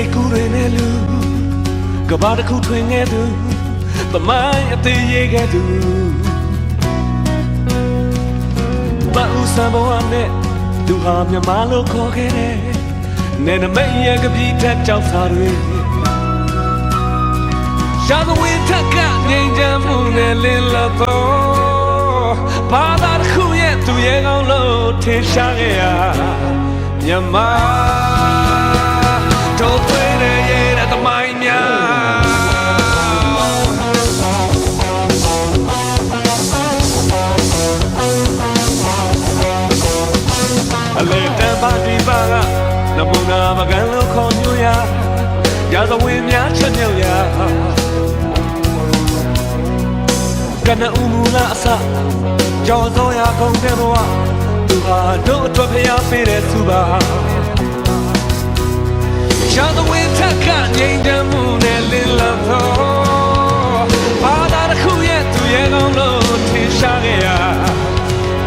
င်တဲ့လူကဘာတစ်ခုထွင်ခဲ့သူသမိုင်းအသေးရေးခဲ့သူမအူဆံဘဝနဲ့သူဟာမြမလို့ခေါ်ခဲ့တယ်နေနမိတ်ရဲ့ကပိထက်ကြောက်စာတွေရှာသဝင်းထက်ကငိမ်ချမ်းမှုနဲ့လင်းလာတော့ဘာသာတစ်ခုရဲ့သူရဲ့ကောင်းလို့ထင်ရှားခဲ့ရမြမတို့ သွေးရဲ့ရဲ့တမိုင်းများအလေတန်ပါဒီပါကနမုနာမကန်လို့ခေါ်ညွှရရာဇဝင်များချက်မြောက်ရာကနဦးမူလာအစကြော်စောရာကုန်တဲ့ဘဝသူဟာတို့အတွက်ဖျားပေးတဲ့သူပါ ရာဇဝင်ထက်ကငြိမ်တမှုနဲ့လင်းလာတော့ဘာသာတစ်ခုရဲ့သူရဲ့ကောင်းလို့ထင်ရှားခဲ့ရ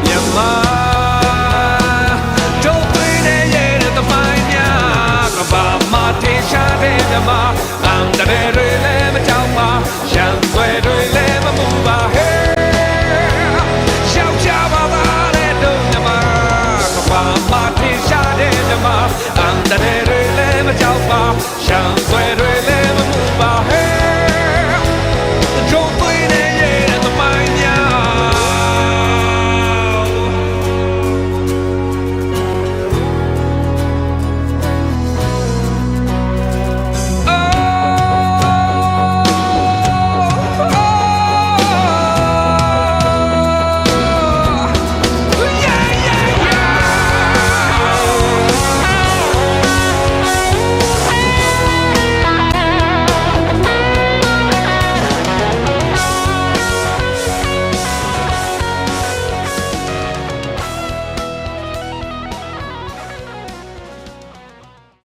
မြတ်မာတို့တွေနဲ့ရဲ့တမိုင်းများကဘာမှတင်ရှားတဲ့ဓမ္မအန်တရေတွေလည်းမကြောက်ပါရှမ်းသွဲတွေလည်းမမူပါဟဲ့ရှောက်ကြပါပါလေတို့ဓမ္မကဘာမှတင်ရှားတဲ့ဓမ္မအန်တရေတွေလည်းမကြောက်ပါရှမ်း